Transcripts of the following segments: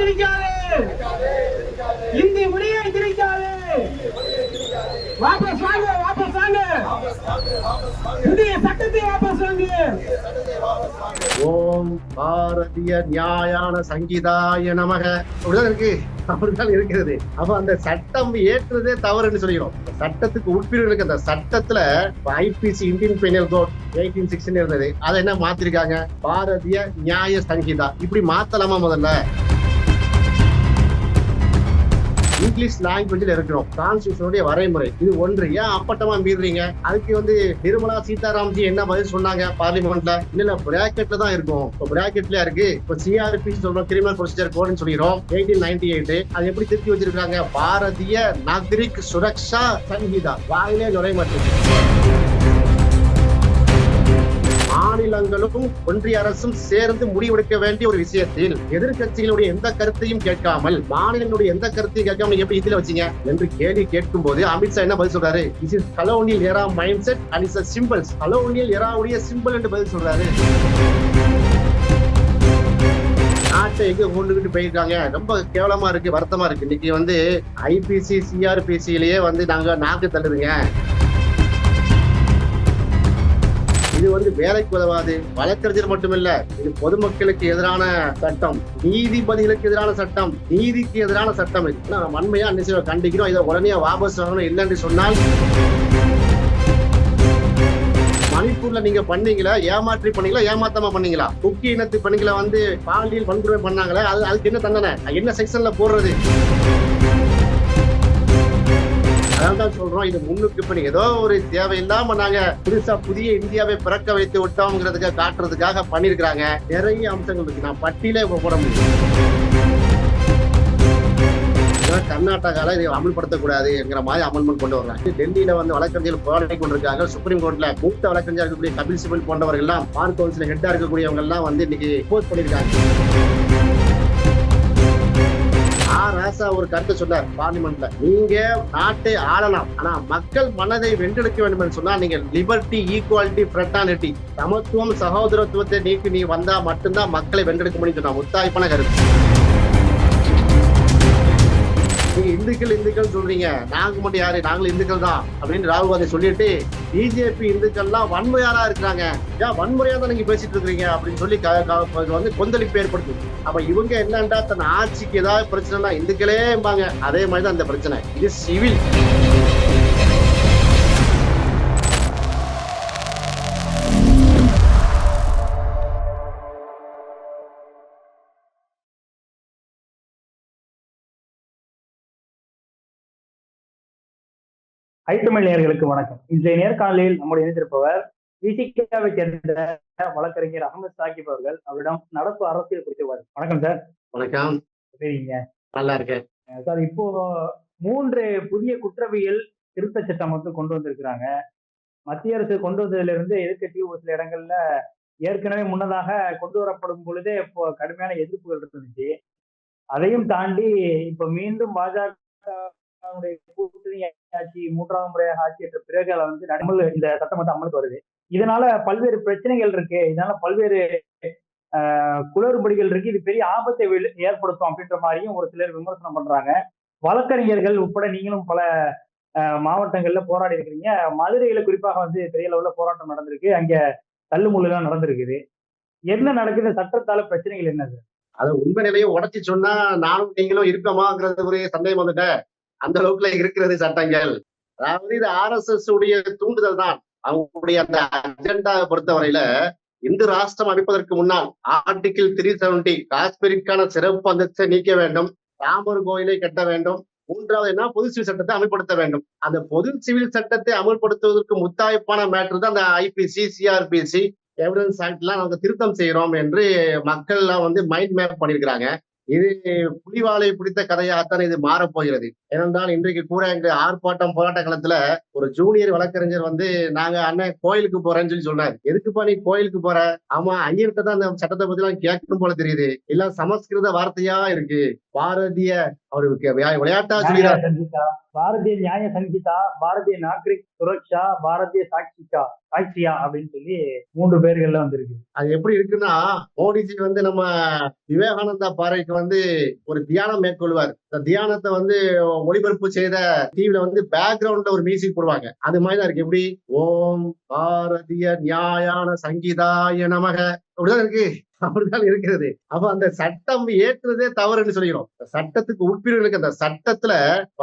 திணிக்காதே இந்தி மொழியை திணிக்காதே வாபஸ் வாங்க வாபஸ் வாங்க. புதிய சட்டத்தை வாபஸ் வாங்க. ஓம் பாரதிய நியாயான சங்கீதாய நமக. அப்படிதான் இருக்கு. அப்படிதான் இருக்கிறது. அப்ப அந்த சட்டம் ஏற்றுறதே தவறுன்னு சொல்லிக்கிறோம். சட்டத்துக்கு உட்பிரிவுகளுக்கு அந்த சட்டத்துல IPC Indian penal code eighteen sixty இருந்தது. அதை என்ன மாத்திருக்காங்க? பாரதிய நியாய சங்கீதா. இப்படி மாத்தலாமா முதல்ல? இங்கிலீஷ் லாங்குவேஜ்ல இருக்கிறோம். கான்ஸ்டியூஷனுடைய வரைமுறை. இது ஒன்று. ஏன் அப்பட்டமா மீறுறீங்க அதுக்கு வந்து நிர்மலா சீதாராம்ஜி என்ன பதில் சொன்னாங்க பார்லிமெண்ட்ல? இல்ல இல்ல பிராக்கெட்ல தான் இருக்கும். இப்போ பிராக்கெட்ல இருக்கு? இப்போ சிஆர்பி சொல்றோம் கிரிமினல் ப்ரொசீஜர் கோட்னு சொல்லிடுறோம். எயிட்டீன் நைன்டி எயிட் அது எப்படி திருத்தி வச்சிருக்காங்க? பாரதிய நாகரிக் சுரக்ஷா சங்கீதா வாயிலே நுழைய மாட்டேங்குது மாநிலங்களும் ஒன்றிய அரசும் சேர்ந்து முடிவெடுக்க வேண்டிய ஒரு விஷயத்தில் எதிர்கட்சிகளுடைய எந்த கருத்தையும் கேட்காமல் மாநிலங்களுடைய எந்த கருத்தையும் கேட்காம எப்படி இதுல வச்சீங்க? என்று கேள்வி கேட்கும் போது அமித்ஷா என்ன பதில் சொல்றாரு? Is is colonial era mindset and is symbols colonial எராவுடைய symbol என்று பதில் சொல்றாரு. நாட்டை எங்க கொண்டுகிட்டு போயிருக்காங்க? ரொம்ப கேவலமா இருக்கு வருத்தமா இருக்கு. இன்னைக்கு வந்து ஐபிசி சிஆர்பிசியிலேயே வந்து நாங்க நாக்கு தள்ளுதுங்க. இது வந்து வேலைக்கு உதவாது. வழக்கறிஞர் மட்டுமில்ல இது பொதுமக்களுக்கு எதிரான சட்டம். நீதிபதிகளுக்கு எதிரான சட்டம். நீதிக்கு எதிரான சட்டம் இது. நம்ம வன்மையா நிச்சயம் கண்டிக்கிறோம். இதை உடனே வாபஸ் வாங்கணும். இல்லைன்னு சொன்னால் மணிப்பூர்ல நீங்க பண்ணீங்களா? ஏமாற்றி பண்ணீங்களா? ஏமாத்தமா பண்ணீங்களா? குக்கி இனத்து பெண்களை வந்து பாலியல் வன்கொடுமை பண்ணாங்களே அது அதுக்கு என்ன தண்டனை? என்ன செக்ஷன்ல போடுறது? சொல்றோம். இது முன்னுக்கு இப்ப ஏதோ ஒரு தேவையில்லாம நாங்க புதுசா புதிய இந்தியாவை பிறக்க வைத்து விட்டோம்ங்கிறதுக்காக காட்டுறதுக்காக பண்ணிருக்கிறாங்க நிறைய அம்சங்கள் இருக்கு. நான் பட்டியலே போட முடியும். கர்நாடகால இதை அமல்படுத்தக்கூடாதுங்கிற மாதிரி அமல்மெண்ட் கொண்டு வர்றாங்க. டெல்லியில வந்து வழக்கறிஞர்கள் போராடி கொண்டிருக்காங்க. சுப்ரீம் கோர்ட்ல மூத்த வழக்கறிஞர் இருக்கக்கூடிய கபில் சிபல் போன்றவர்கள் எல்லாம் பார் கவுன்சில் ஹெட்டா இருக்கக்கூடியவங்க எல்லாம் வந்து இன்னைக்கு போஸ்ட் பண்ணியிருக்காங்க. ஆ ராசா ஒரு கருத்தை சொன்னார் பார்லிமெண்ட்ல. நீங்க நாட்டை ஆளலாம். ஆனா மக்கள் மனதை வென்றெடுக்க வேண்டும் என்று சொன்னா நீங்க லிபர்ட்டி ஈக்குவாலிட்டி ஃப்ரெட்டானிட்டி சமத்துவம் சகோதரத்துவத்தை நீக்கி நீ வந்தா மட்டும்தான் மக்களை வென்றெடுக்க முடியும் சொன்னா முத்தாய்ப்பான கருத்து. நீங்க இந்துக்கள் இந்துக்கள் சொல்றீங்க. நாங்க மட்டும் யாரு? நாங்களும் இந்துக்கள் தான். அப்படின்னு ராகுல் காந்தி சொல்லிட்டு பிஜேபி இந்துக்கள்லாம் வன்முறையாரா இருக்கிறாங்க. ஏன் வன்முறையா தான் நீங்க பேசிட்டு இருக்கீங்க அப்படின்னு சொல்லி வந்து கொந்தளிப்பு ஏற்படுத்துது. அப்ப இவங்க என்னண்டா தன் ஆட்சிக்கு ஏதாவது பிரச்சனைனா இந்துக்களேம்பாங்க அதே மாதிரி தான் அந்த பிரச்சனை. இது சிவில். ஐத்தமிழ் நேயர்களுக்கு வணக்கம். இன்றைய நேர்காணலில் நம்முடைய இணைந்திருப்பவர் விசிகாவை சேர்ந்த வழக்கறிஞர் அகமது சாகிப் அவர்கள். அவரிடம் நடப்பு அரசியல் குறித்து வணக்கம் சார். வணக்கம். சரிங்க நல்லா இருக்கேன். சார் இப்போ மூன்று புதிய குற்றவியல் திருத்த சட்டம் வந்து கொண்டு வந்திருக்கிறாங்க. மத்திய அரசு கொண்டு வந்ததுல இருந்து எதிர்க்கட்சி ஒரு சில இடங்கள்ல ஏற்கனவே முன்னதாக கொண்டு வரப்படும் பொழுதே இப்போ கடுமையான எதிர்ப்புகள் இருந்துச்சு. அதையும் தாண்டி இப்ப மீண்டும் பாஜக அவனுடைய கூட்டணி ஆட்சி மூன்றாம் முறையாக ஆட்சி என்ற பிறகு அதை வந்து நடைமுறை இந்த சட்டம் வந்து அமலுக்கு வருது. இதனால பல்வேறு பிரச்சனைகள் இருக்கு. இதனால பல்வேறு ஆஹ், குளறுபடிகள் இருக்கு. இது பெரிய ஆபத்தை ஏற்படுத்தும் அப்படின்ற மாதிரியும் ஒரு சிலர் விமர்சனம் பண்றாங்க. வழக்கறிஞர்கள் உட்பட நீங்களும் பல ஆஹ், மாவட்டங்கள்ல போராடி இருக்கிறீங்க. மதுரையில குறிப்பாக வந்து பெரிய அளவுல போராட்டம் நடந்திருக்கு. அங்க தள்ளுமுள்ளுலாம் நடந்திருக்குது. என்ன நடக்குது? சட்டத்தால பிரச்சனைகள் என்ன சார்? அது உண்மை நிலையை உடைச்சு சொன்னா நானும் நீங்களும் இருக்கமாங்கிறது ஒரு சந்தேகம் வந்துட்டேன். அந்த அளவுக்குல இருக்கிறது சட்டங்கள். அதாவது இது எஸ் உடைய தூண்டுதல் தான். அவங்களுடைய அந்த அஜெண்டாவை பொறுத்தவரையில இந்து ராஷ்டிரம் அமைப்பதற்கு முன்னால் ஆர்டிகிள் த்ரீ செவன்டி காஷ்மீருக்கான சிறப்பு அந்தஸ்தை நீக்க வேண்டும். ராமர் கோயிலை கட்ட வேண்டும். மூன்றாவது என்ன? பொது சிவில் சட்டத்தை அமல்படுத்த வேண்டும். அந்த பொது சிவில் சட்டத்தை அமல்படுத்துவதற்கு முத்தாய்ப்பான மேட்டர் தான் அந்த ஐபிசி சிஆர்பிசி எவிடன்ஸ் எல்லாம் நாங்க திருத்தம் செய்யறோம் என்று மக்கள் எல்லாம் வந்து மைண்ட் மேப் பண்ணிருக்கிறாங்க. இது புலிவாலை பிடித்த கதையாகத்தான் இது மாறப் போகிறது. ஏனென்றால் இன்றைக்கு கூட எங்க ஆர்ப்பாட்டம் போராட்ட காலத்துல ஒரு ஜூனியர் வழக்கறிஞர் வந்து நாங்க அண்ணன் கோயிலுக்கு போறேன்னு சொல்லி சொன்னார் எதுக்குப்பா நீ கோயிலுக்கு போற? ஆமா ஐயர்கிட்ட தான் அந்த சட்டத்தை பத்தி எல்லாம் கேட்கணும் போல தெரியுது. எல்லாம் சமஸ்கிருத வார்த்தையா இருக்கு. பாரதிய அவருக்கு விளையா- விளையாட்டா சொல்லிடுறாரு சங்கீதா பாரதிய நியாய சங்கீதா பாரதிய நாகரிக் சுரக்ஷா பாரதிய சாட்சிகா சாட்சியா அப்படின்னு சொல்லி மூன்று பேர்கள்ல வந்திருக்கு. அது எப்படி இருக்குன்னா மோடிஜி வந்து நம்ம விவேகானந்தா பாறைக்கு வந்து ஒரு தியானம் மேற்கொள்வார். இந்த தியானத்தை வந்து ஒளிபரப்பு செய்த டிவில வந்து பேக்ரவுண்ட்ல ஒரு மியூசிக் போடுவாங்க. அது மாதிரி தான் இருக்கு. எப்படி? ஓம் பாரதிய நியாயான சங்கீதாய நமக. அப்படிதான் இருக்கு. அப்படிதான் இருக்கிறது. அப்ப அந்த சட்டம் ஏற்றுறதே தவறுன்னு சொல்லிக்கிறோம். சட்டத்துக்கு உட்பிரிவுகளுக்கு அந்த சட்டத்துல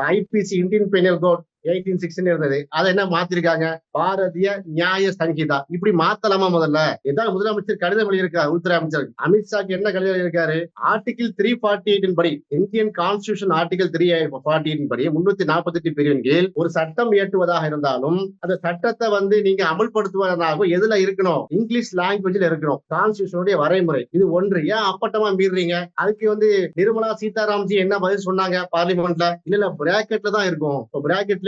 IPC Indian penal code eighteen sixty இருந்தது. அதை என்ன மாத்திருக்காங்க? பாரதிய நியாய சங்கீதா. இப்படி மாத்தலாமா முதல்ல? இதான் முதலமைச்சர் கடிதம் எழுதியிருக்காரு உள்துறை அமைச்சர். அமித்ஷாக்கு என்ன கடிதம் எழுதியிருக்காரு? ஆர்டிகிள் த்ரீ ஃபார்ட்டி எயிட்டின் படி Indian constitution article three forty eight படி முன்னூத்தி நாற்பத்தி எட்டு பிரிவின் கீழ் ஒரு சட்டம் இயற்றுவதாக இருந்தாலும் அந்த சட்டத்தை வந்து நீங்க அமல்படுத்துவதாக எதுல இருக்கணும்? இங்கிலீஷ் லாங்குவேஜ்ல இருக்கணும். கான்ஸ்டியூஷனுடைய வரைமுறை. இது ஒன்று. ஏன் அப்பட்டமா மீறீங்க? அதுக்கு வந்து நிர்மலா சீதாராம்ஜி என்ன பதில் சொன்னாங்க பார்லிமெண்ட்ல? இல்ல இல்ல பிராக்கெட்ல தான் இருக்கும். இப்போ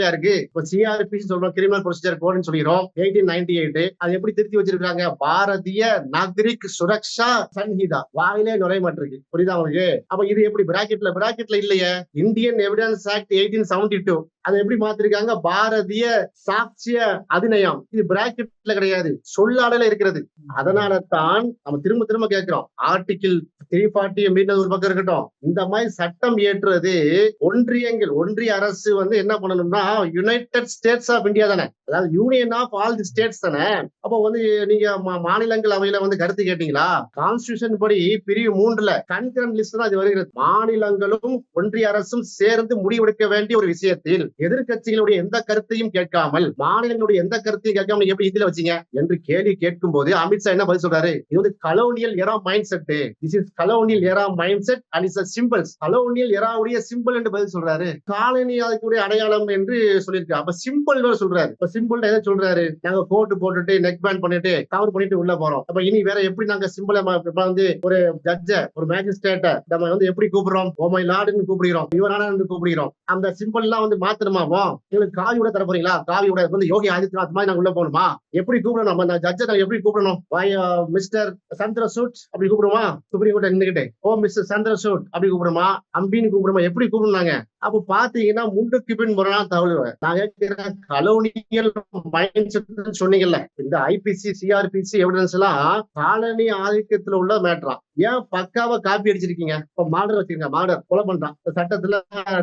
ஈஸியா இருக்கு. இப்போ சிஆர்பி சொல்றோம் கிரிமினல் ப்ரொசீஜர் கோட்னு சொல்லிடுறோம். எயிட்டீன் நைன்டி எயிட் அது எப்படி திருத்தி வச்சிருக்காங்க பாரதிய நாகரிக் சுரக்ஷா சன்ஹிதா. வாயிலே நுழைய மாட்டிருக்கு புரியுதா உங்களுக்கு? அப்ப இது எப்படி? பிராக்கெட்ல பிராக்கெட்ல இல்லையே. Indian evidence act eighteen seventy two அதை எப்படி மாத்திருக்காங்க? பாரதிய சாட்சிய அதிநயம். இது பிராக்கெட்ல கிடையாது. சொல்லாடல இருக்கிறது. அதனால தான் நம்ம திரும்ப திரும்ப கேட்கிறோம். ஆர்டிகிள் த்ரீ ஃபார்ட்டி மீறினது ஒரு பக்கம் இருக்கட்டும். இந்த மாதிரி சட்டம் ஏற்றுறது ஒன்றியங்கள் ஒன்றிய அரசு வந்து என்ன பண்ணணும்னா யுனைடெட் ஸ்டேட்ஸ் ஆஃப் இந்தியா தானே. அதாவது union of all the states தானே. அப்போ வந்து நீங்க மா- மாநிலங்களவையில வந்து கருத்து கேட்டீங்களா? கான்ஸ்டியூஷன் படி பிரிவு மூன்றுல கன்கரண்ட் லிஸ்ட் தான் இது வருகிறது. மாநிலங்களும் ஒன்றிய அரசும் சேர்ந்து முடிவெடுக்க வேண்டிய ஒரு விஷயத்தில் எதிர்க்கட்சிகளுடைய எந்த கருத்தையும் கேட்காமல் மாநிலங்களுடைய எந்த கருத்தையும் கேட்காம எப்படி இதுல வச்சீங்க? என்று கேள்வி கேட்கும் போது அமித்ஷா என்ன பதில் சொல்றாரு? இது வந்து colonial era mindset this is colonial era mindset and is symbols colonial எராவுடைய symbol என்று பதில் சொல்றாரு. காலனி அதுக்குடைய அடையாளம் என்று சொல்லியிருக்கு அப்ப சிம்பிள் சொல்றாரு. இப்ப சிம்பிள் எதை சொல்றாரு? நாங்க கோட்டு போட்டுட்டு நெக் பேண்ட் பண்ணிட்டு கவர் பண்ணிட்டு உள்ள போறோம். அப்ப இனி வேற எப்படி நாங்க சிம்பிள வந்து ஒரு ஜட்ஜ ஒரு மேஜிஸ்ட்ரேட்ட நம்ம வந்து எப்படி கூப்பிடுறோம்? ஓமை லாடுன்னு கூப்பிடுகிறோம். இவரான கூப்பிடுகிறோம். அந்த சிம்பிள் எல்லாம் வந்து மாத்தணுமாவோ எங்களுக்கு காவி விட தர போறீங்களா? காவி விட வந்து யோகி ஆதித்யநாத் மாதிரி நாங்க உள்ள போகணுமா? எப்படி கூப்பிடணும்? நம்ம ஜட்ஜை நாங்க எப்படி கூப்பிடணும்? வாய் மிஸ்டர் சந்திரசூட் அப்படி கூப்பிடுமா? சுப்ரீம் கோர்ட் நின்றுகிட்டே ஓ மிஸ்டர் சந்திரசூட் அப்படி கூப்பிடுமா? அம்பின்னு கூப்பிடுமா? எப்படி கூப்பிடுனாங்க அப்ப பாத்தீங்கன்னா முண்டுக்கு பின் முரணா தவழுவேன் நான் கேட்கிறேன் கலோனியல் மைண்ட் செட் சொன்னீங்கல்ல. இந்த ஐபிசி சிஆர்பிசி எவிடன்ஸ் எல்லாம் காலனி ஆதிக்கத்துல உள்ள மேட்ரா ஏன் பக்காவா காப்பி அடிச்சிருக்கீங்க? இப்ப மாடர் வச்சிருங்க மாடர் கொலை பண்றான். சட்டத்துல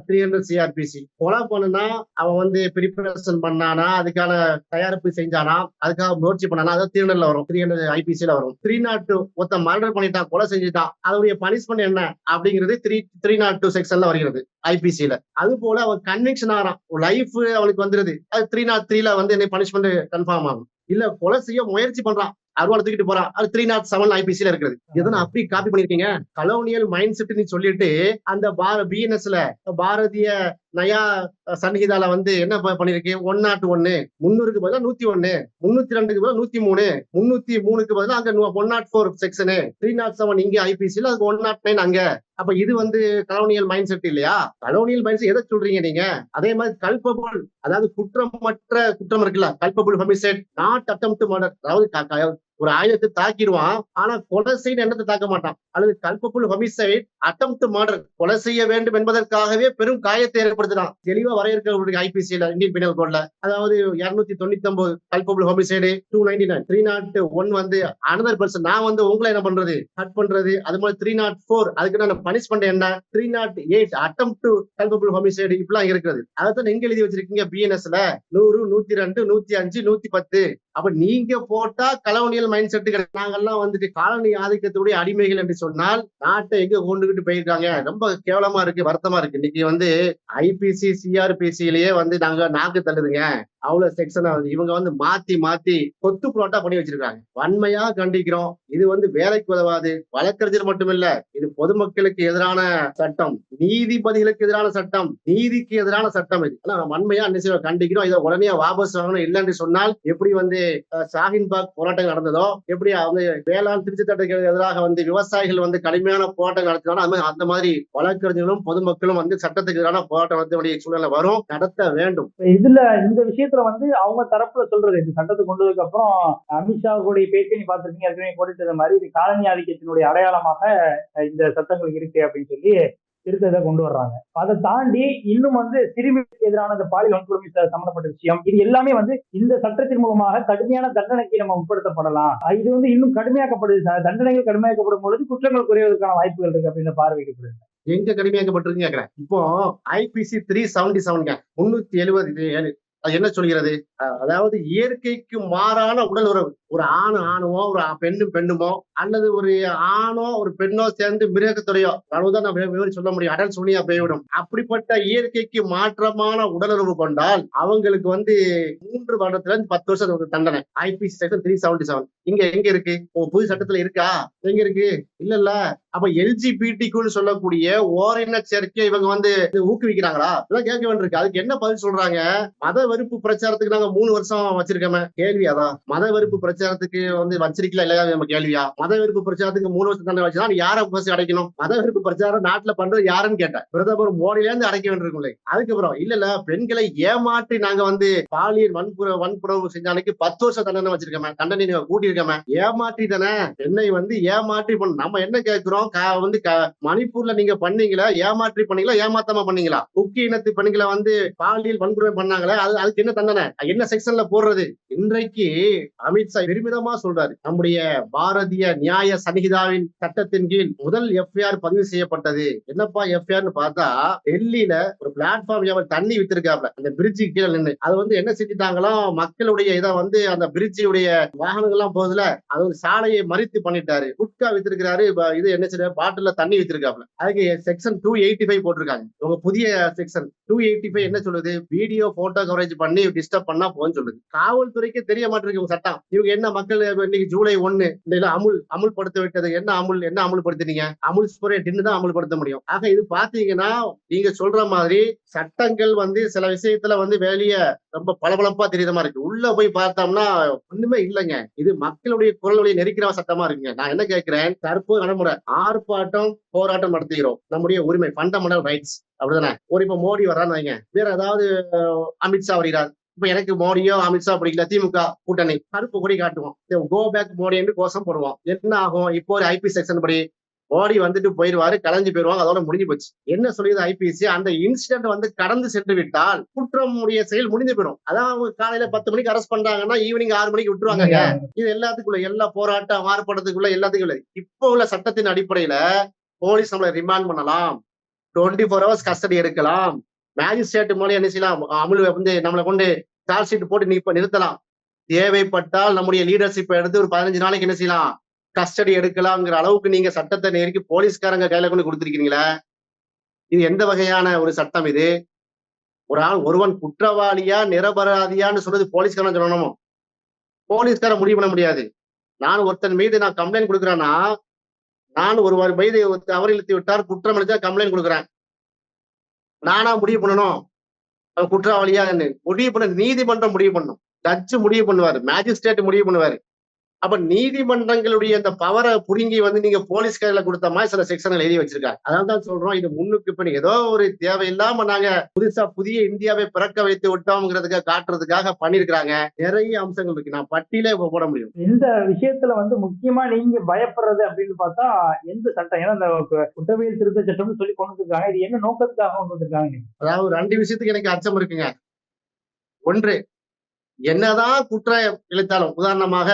த்ரீ ஹண்ட்ரட் சிஆர்பிசி கொலை பண்ண பண்ணுனா அவன் வந்து ப்ரிப்பரேஷன் பண்ணானா அதுக்கான தயாரிப்பு செஞ்சானா அதுக்காக முயற்சி பண்ணானா அதாவது த்ரீ வரும். த்ரீ ஹண்ட்ரட் ஐபிசியில வரும். த்ரீ நாட் டூ ஒருத்த மர்டர் பண்ணிட்டான் கொலை செஞ்சுட்டான் அதனுடைய பனிஷ்மெண்ட் என்ன அப்படிங்கிறது த்ரீ த்ரீ நாட் டூ செக்ஷன்ல வருகிறது ஐபிசியில அது போல அவன் கன்விக்ஷன் ஆகிறான் லைஃப் அவனுக்கு வந்துருது. அது த்ரீ நாட் த்ரீல வந்து என்ன பனிஷ்மெண்ட் கன்ஃபார்ம் ஆகும். இல்ல கொலை செய்ய முயற்சி பண்றான். அருவாள் தூக்கிட்டு போறான். அது த்ரீ நாட் செவன் ஐபிசியில இருக்குது. எதனா அப்படி காப்பி பண்ணிருக்கீங்க கலோனியல் மைண்ட் செட் நீ சொல்லிட்டு அந்த பார பிஎன்எஸ்ல பாரதிய நயா சன்ஹிதால வந்து என்ன ப- பண்ணிருக்கு? ஒன் நாட் ஒன்னு. முன்னூறுக்கு பதிலா நூத்தி ஒன்னு. முன்னூத்தி ரெண்டுக்கு பதிலா நூத்தி மூணு. முன்னூத்தி மூணுக்கு பதிலா அங்க one not four section. Three not seven இங்க ஐபிசில அதுக்கு ஒன் நாட் நைன் அங்க. அப்ப இது வந்து கலோனியல் மைண்ட் செட் இல்லையா? கலோனியல் மைண்ட் செட் எதை சொல்றீங்க நீங்க? அதே மாதிரி கல்பபுள் அதாவது குற்றமற்ற குற்றம் இருக்குல்ல culpable homicide not attempt to murder அதாவது ஒரு ஆயுதத்தை தாக்கிடுவான். ஆனா கொலை செய்ய எண்ணத்தை தாக்க மாட்டான்? அல்லது கல்பபுள் அட்டம் டு மர்டர் கொலை செய்ய வேண்டும் என்பதற்காகவே பெரும் காயத்தை ஏற்படுத்தினான். தெளிவா வரையறுக்க ஐபிசியில இந்தியன் பினல் கோட்ல அதாவது இருநூத்தி தொண்ணூத்தி ஒன்பது culpable homicide two ninety nine three nought one வந்து அனதர் பர்சன் நான் வந்து உங்களை என்ன பண்றது? கட் பண்றது. அது மாதிரி த்ரீ நாட் ஃபோர் அதுக்கு நான் பனிஷ்மெண்ட் என்ன? Three nought eight attempt to culpable homicide இப்பெல்லாம் இருக்கிறது. அதைத்தான் எங்க எழுதி வச்சிருக்கீங்க பிஎன்எஸ்ல நூறு நூத்தி ரெண்டு நூத்தி அஞ்சு நூத்தி பத்து. அப்ப நீங்க போட்டா கலோனியல் மைண்ட் செட்டுகள் நாங்கெல்லாம் வந்துட்டு காலனி ஆதிக்கத்துடைய அடிமைகள் என்று சொன்னால் நாட்டை எங்க கொண்டுகிட்டு போயிருக்காங்க? ரொம்ப கேவலமா இருக்கு வருத்தமா இருக்கு. இன்னைக்கு வந்து ஐபிசி சிஆர்பிசிலேயே வந்து நாங்க நாக்கு தள்ளுதுங்க. அவ்வளவு செக்ஷன் வந்து இவங்க வந்து மாத்தி மாத்தி கொத்து புரோட்டா பண்ணி வச்சிருக்காங்க. வன்மையா கண்டிக்கிறோம். இது வந்து வேலைக்கு உதவாது. வழக்கறிஞர் மட்டுமில்ல இது பொதுமக்களுக்கு எதிரான சட்டம். நீதிபதிகளுக்கு எதிரான சட்டம். நீதிக்கு எதிரான சட்டம் இது. ஆனா வன்மையா என்ன கண்டிக்கிறோம். இதை உடனே வாபஸ் வாங்கணும். இல்லை என்று சொன்னால் எப்படி வந்து ஷாஹின் ஷாஹின்பாக் போராட்டம் நடந்ததோ எப்படி வந்து வேளாண் திருச்சி சட்டத்துக்கு எதிராக வந்து விவசாயிகள் வந்து கடுமையான போராட்டம் நடத்தினாலும் அது மாதிரி அந்த மாதிரி வழக்கறிஞர்களும் பொதுமக்களும் வந்து சட்டத்துக்கு எதிரான போராட்டம் நடத்த வேண்டிய சூழ்நிலை வரும். நடத்த வேண்டும். இதுல இந்த விஷயத்துல வந்து அவங்க தரப்புல சொல்றது. இந்த சட்டத்தை கொண்டு வந்ததுக்கு அப்புறம் அமித்ஷா கூடிய பேச்சு நீ பார்த்திருக்கீங்க ஏற்கனவே போட்டுட்டது மாதிரி இது காலனி ஆதிக்கத்தினுடைய அடையாளமாக இந்த சட்டங்கள் இருக்கு அப்படின்னு சொல்லி திருத்தத்தை கொண்டு வர்றாங்க. அதை தாண்டி இன்னும் வந்து சிறுமிக்கு எதிரான இந்த பாலியல் வன்கொடுமை சம்பந்தப்பட்ட விஷயம் இது எல்லாமே வந்து இந்த சட்டத்தின் மூலமாக கடுமையான தண்டனைக்கு நம்ம உட்படுத்தப்படலாம். இது வந்து இன்னும் கடுமையாக்கப்படுது. சார். தண்டனைகள் கடுமையாக்கப்படும் பொழுது குற்றங்கள் குறைவதற்கான வாய்ப்புகள் இருக்கு அப்படின்னு பார்வைக்கப்படுது எங்க கடுமையாக்கப்பட்டிருக்குன்னு கேக்குறேன். இப்போ ஐபிசி த்ரீ செவன்டி செவன் முன்னூத்தி எழுபது ஏழு. அது என்ன சொல்கிறது? அதாவது இயற்கைக்கு மாறான உடல் உறவு ஒரு ஆணு ஆணுமோ ஒரு பெண்ணும் பெண்ணுமோ அல்லது ஒரு ஆணோ ஒரு பெண்ணோ சேர்ந்து மிருகத்துறையோ அவ்வளவுதான் நான் விவரி சொல்ல முடியும். அடல் சுனியா போய்விடும் அப்படிப்பட்ட இயற்கைக்கு மாற்றமான உடலுறவு கொண்டால் அவங்களுக்கு வந்து மூன்று வருடத்துல இருந்து பத்து வருஷம் தண்டனை. IPC section three seventy seven இங்க எங்க இருக்கு? உங்க புது சட்டத்துல இருக்கா? எங்க இருக்கு? இல்ல இல்ல அப்ப எல்ஜிபிடிக்குன்னு சொல்லக்கூடிய ஓரின சேர்க்கை இவங்க வந்து ஊக்குவிக்கிறாங்களா? இதெல்லாம் கேட்க வேண்டியிருக்கு. அதுக்கு என்ன பதில் சொல்றாங்க? மத வெறுப்பு பிரச்சாரத்துக்கு நாங்க மூணு வருஷம் வச்சிருக்கோமே. கேள்வி அதான். மத வெறுப்பு பிரச்சாரத்துக்கு வந்து வச்சிருக்கல இல்லையா நம்ம கேள்வியா? மத வெறுப்பு பிரச்சாரத்துக்கு மூணு வருஷம் தண்டனை வச்சுதான் யாரை பஸ் அடைக்கணும்? மத வெறுப்பு பிரச்சாரம் நாட்டுல பண்றது யாருன்னு கேட்டேன். பிரதமர் மோடியில இருந்து அடைக்க வேண்டியிருக்கும்ல. அதுக்கப்புறம் இல்ல இல்ல பெண்களை ஏமாற்றி நாங்க வந்து பாலியல் வன்புற வன்புறவு செஞ்ச அன்னைக்கு பத்து வருஷம் தண்டனை வச்சிருக்கமே தண்டனை நீங்க கூட்டி இருக்கமே ஏமாற்றி தானே? பெண்ணை வந்து ஏமாற்றி பண்ண. நம்ம என்ன கேட்கிறோம்? வந்து மணிப்பூர்ல நீங்க பண்ணீங்களா? ஏமாற்றி பண்ணீங்களா? ஏமாத்தாம பண்ணீங்களா? குக்கி இனத்து பெண்களை வந்து பாலியல் வன்கொடுமை பண்ணாங்களே அது அதுக்கு என்ன தண்டனை? என்ன செக்ஷன்ல போடுறது? இன்றைக்கு அமித்ஷா பெருமிதமா சொல்றாரு. நம்முடைய பாரதிய நியாய சன்னிதாவின் சட்டத்தின் கீழ் முதல் எஃப்ஐஆர் பதிவு செய்யப்பட்டது. என்னப்பா எஃப்ஐஆர்னு பார்த்தா டெல்லியில ஒரு பிளாட்ஃபார்ம் அவர் தண்ணி வித்திருக்காப்ல. அந்த பிரிட்ஜு கீழே நின்று அது வந்து என்ன செஞ்சுட்டாங்களாம் மக்களுடைய இதை வந்து அந்த பிரிட்ஜுடைய வாகனங்கள்லாம் போகுதுல அது ஒரு சாலையை மறித்து பண்ணிட்டாரு. குட்கா வித்திருக்கிறாரு இது என்ன செய்ய பாட்டில தண்ணி வித்திருக்காப்ல. அதுக்கு செக்ஷன் டூ எயிட்டி ஃபைவ் போட்டிருக்காங்க. உங்க புதிய செக்ஷன் டூ எயிட்டி ஃபைவ் என்ன சொல்லுது? வீடியோ போட்டோ கவரேஜ் பண்ணி டிஸ்டர்ப் பண்ணா போன்னு சொல்லுது. காவல்துறைக்கு தெரிய மாட்டிருக்கு சட்டம். இவங்க என்ன மக்கள் இன்னைக்கு ஜூலை ஒண்ணு இந்த அமுல் அமுல்படுத்த விட்டது என்ன அமுல் என்ன அமுல்படுத்தினீங்க? அமுல் ஸ்ப்ரே டின்னு தான் அமுல்படுத்த முடியும். ஆக இது பாத்தீங்கன்னா நீங்க சொல்ற மாதிரி சட்டங்கள் வந்து சில விஷயத்துல வந்து வெளிய ரொம்ப பளபளப்பா தெரியுற மாதிரி இருக்கு. உள்ள போய் பார்த்தோம்னா ஒண்ணுமே இல்லைங்க. இது மக்களுடைய குரலுடைய நெருக்கிற சட்டமா இருக்குங்க. நான் என்ன கேட்கிறேன் தற்போது நடைமுறை ஆர்ப்பாட்டம் போராட்டம் நடத்துகிறோம். நம்முடைய உரிமை ஃபண்டமெண்டல் ரைட்ஸ் அப்படிதானே? ஒரு இப்ப மோடி வர்றான்னு வைங்க. வேற ஏதாவது அமித்ஷா வருகிறார். இப்ப எனக்கு மோடியோ அமித்ஷா பிடிக்கல திமுக கூட்டணி கருப்பு கொடி காட்டுவோம். கோ பேக் மோடி என்று கோஷம் போடுவோம். என்ன ஆகும்? இப்போ ஒரு ஐபி செக்ஷன் படி மோடி வந்துட்டு போயிருவாரு கலைஞ்சு போயிருவாங்க அதோட முடிஞ்சு போச்சு. என்ன சொல்லுது ஐபிசி அந்த இன்சிடென்ட் வந்து கடந்து சென்று விட்டால் குற்றம் உடைய செயல் முடிஞ்சு போயிடும். அதான் அவங்க காலையில பத்து மணிக்கு அரெஸ்ட் பண்றாங்கன்னா ஈவினிங் ஆறு மணிக்கு விட்டுருவாங்க. இது எல்லாத்துக்குள்ள எல்லா போராட்டம் ஆர்ப்பாட்டத்துக்குள்ள எல்லாத்துக்கும் உள்ள இப்போ உள்ள சட்டத்தின் அடிப்படையில போலீஸ் நம்மளை ரிமாண்ட் பண்ணலாம். டுவெண்ட்டி ஃபோர் ஹவர்ஸ் கஸ்டடி எடுக்கலாம். மேஜிஸ்ட்ரேட் மூலம் என்ன செய்யலாம்? அமுல் வந்து நம்மளை கொண்டு சார்ஜ் ஷீட் போட்டு நீ நிறுத்தலாம். தேவைப்பட்டால் நம்முடைய லீடர்ஷிப் எடுத்து ஒரு பதினஞ்சு நாளைக்கு என்ன செய்யலாம்? கஸ்டடி எடுக்கலாம்ங்கிற அளவுக்கு நீங்க சட்டத்தை நெருக்கி போலீஸ்காரங்க கையில கொண்டு கொடுத்துருக்கீங்களே? இது எந்த வகையான ஒரு சட்டம் இது? ஒரு ஆள் ஒருவன் குற்றவாளியா நிரபராதியான்னு சொல்றது போலீஸ்காரன் சொல்லணுமோ? போலீஸ்காரன் முடிவு பண்ண முடியாது. நான் ஒருத்தன் மீது நான் கம்ப்ளைண்ட் கொடுக்குறேன்னா நான் ஒருவர் மீது தவறிழுத்து விட்டார் குற்றம் அளித்தா கம்ப்ளைண்ட் கொடுக்குறேன். நானா முடிவு பண்ணணும். குற்றவாளியான்னு குற்றவாளியா? முடிவு பண்ண நீதிமன்றம் முடிவு பண்ணும். ஜட்ஜ் முடிவு பண்ணுவாரு. மேஜிஸ்ட்ரேட் முடிவு பண்ணுவாரு. அப்ப நீதிமன்றங்களுடைய அந்த பவரை புடுங்கி வந்து நீங்க போலீஸ் கையில கொடுத்த மாதிரி சில செக்ஷன்கள் எழுதி வச்சிருக்காங்க. அதனால தான் சொல்றோம் இது முன்னுக்கு பின் ஏதோ ஒரு தேவையில்லாம நாங்க புதுசா புதிய இந்தியாவை பிறக்க வைத்து விட்டோம்ங்கிறதுக்காக காட்டுறதுக்காக பண்ணிருக்காங்க நிறைய அம்சங்கள் இருக்கு. நான் பட்டியலே போட முடியும். இந்த விஷயத்துல வந்து முக்கியமா நீங்க பயப்படுறது அப்படின்னு பார்த்தா எந்த சட்டம்? ஏன்னா இந்த குற்றவியல் திருத்த சட்டம்னு சொல்லி கொண்டு வந்திருக்காங்க. இது என்ன நோக்கத்துக்காக கொண்டு வந்திருக்காங்க அதாவது ரெண்டு விஷயத்துக்கு எனக்கு அச்சம் இருக்குங்க. ஒன்று என்னதான் குற்றம் இழைத்தாலும் உதாரணமாக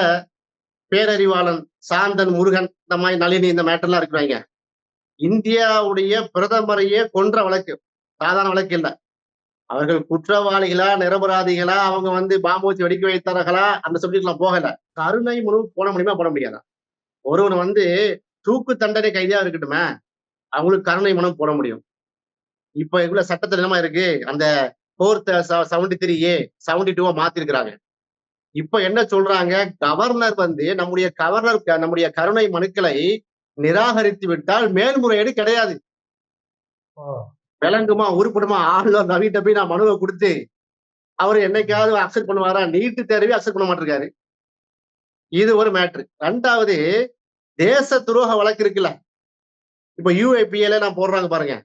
பேரறிவாளன் சாந்தன் முருகன் இந்த மாதிரி நளினி இந்த மேட்டர்லாம் இருக்கிறாங்க இந்தியாவுடைய பிரதமரையே கொன்ற வழக்கு. சாதாரண வழக்கு இல்ல. அவர்கள் குற்றவாளிகளா நிரபராதிகளா அவங்க வந்து பாம்பு வச்சு வெடிக்க வைத்தார்களா அந்த சப்ஜெக்ட்லாம் போகல. கருணை மனு போட முடியுமா போட முடியாதா? ஒருவன் வந்து தூக்கு தண்டனை கைதியா இருக்கட்டுமே அவங்களுக்கு கருணை மனு போட முடியும். இப்ப இவ்வளவு சட்டத்துல என்னமா இருக்கு. அந்த போர்த்த செவன்டி த்ரீ ஏ செவன்டி டூவா மாத்திருக்கிறாங்க. இப்ப என்ன சொல்றாங்க? கவர்னர் வந்து நம்முடைய கவர்னர் நம்முடைய கருணை மனுக்களை நிராகரித்து விட்டால் மேல்முறையீடு கிடையாது. விளங்குமா உருப்படுமா? ஆளுநர் நவீட்ட போய் நான் மனுவை கொடுத்து அவர் என்னைக்காவது அக்செப்ட் பண்ணுவாரா? நீட்டு தேர்வே அக்செப்ட் பண்ண மாட்டிருக்காரு. இது ஒரு மேட்ரு. ரெண்டாவது தேச துரோக வழக்கு இருக்குல்ல. இப்ப யூஏபிஎல நான் போடுறாங்க பாருங்க.